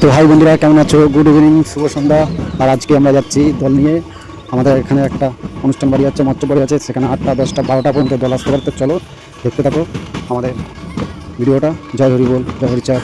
তো হাই বন্ধুরা, কেমন আছো? গুড ইভিনিং শুভ সন্ধ্যা। আর আজকে আমরা যাচ্ছি দল নিয়ে। আমাদের এখানে একটা অনুষ্ঠান বাড়ি আছে মাত্র বাড়ি আছে। সেখানে আটটা, দশটা, বারোটা পর্যন্ত দল আসতে পারতে চলো দেখতে থাকো আমাদের ভিডিওটা। জয় হরি বল, জয় হরিচার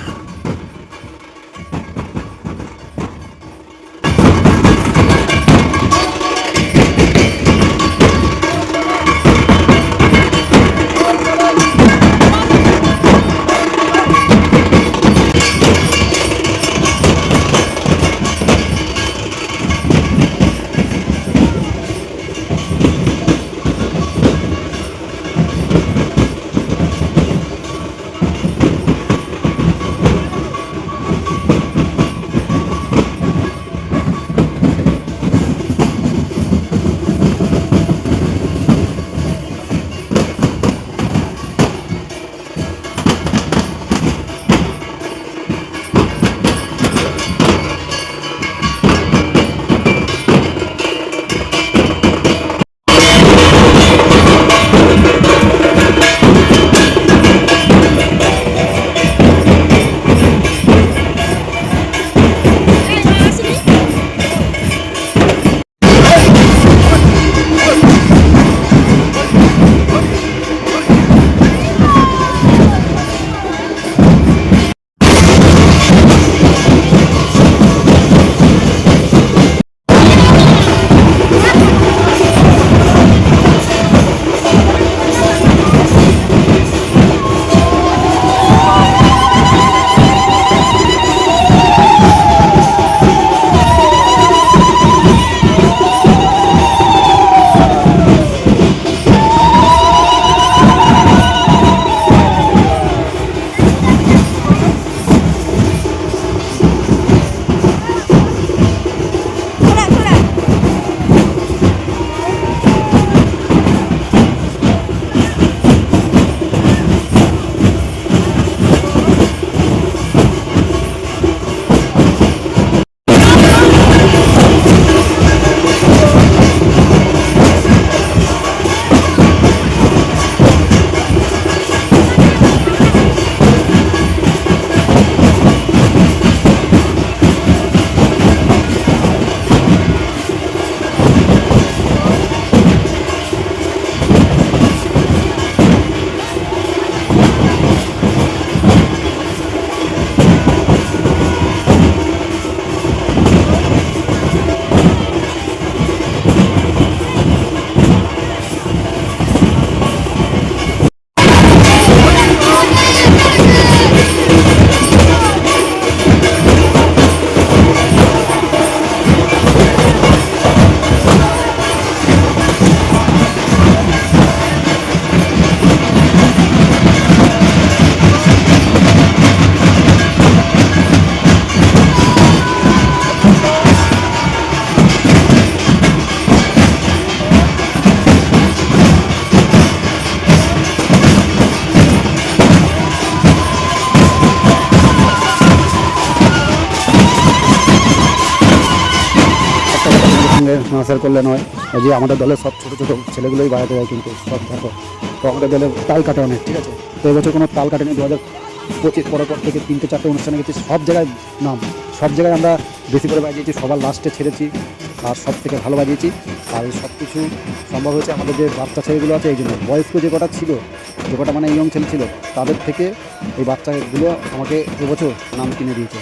করলে নয়। এই যে আমাদের দলের সব ছোটো ছোটো ছেলেগুলোই বাড়াতে যায় কিন্তু সব দেখো। তো আমাদের দলের তাল কাটে অনেক, ঠিক আছে? তো এবছর কোনো তাল কাটেনি। দু হাজার পঁচিশ পরের পর থেকে তিনটে চারটে অনুষ্ঠানে গেছি। সব জায়গায় নাম, সব জায়গায় আমরা বেশি করে বাজিয়েছি। সবার লাস্টে ছেড়েছি আর সব থেকে ভালো বাজিয়েছি। আর সব কিছু সম্ভব হয়েছে আমাদের যে বাচ্চা ছেলেগুলো আছে, এই জন্য বয়স্ক যে কটা ছিল যে কটা মানে ইয়ং ছেলে ছিল, তাদের থেকে এই বাচ্চাগুলো আমাকে এবছর নাম কিনে দিয়েছে।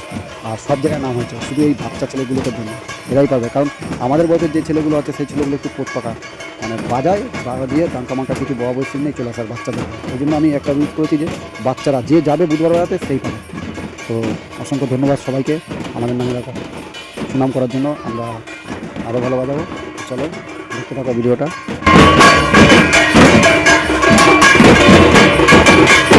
আর সব জায়গায় নাম হয়েছে, শুধু এই বাচ্চা ছেলেগুলোকে জন্য। এরাই পাবে কারণ আমাদের বয়সের যে ছেলেগুলো আছে, সেই ছেলেগুলো একটু পোট পাকা মানে বাজায় বাজা দিয়ে টাঙ্কা মাঙ্কা কিছু বড় বয়সী নেই, চলে আসার বাচ্চাদের ওই জন্য আমি একটা রুট করেছি যে, বাচ্চারা যে যাবে বুধবার বেড়াতে সেই পাবে। তো অসংখ্য ধন্যবাদ সবাইকে আমাদের নামে রাখা। সুনাম করার জন্য আমরা আরও ভালো বাজাবো। চলো, দেখতে থাকো ভিডিওটা। Thank you.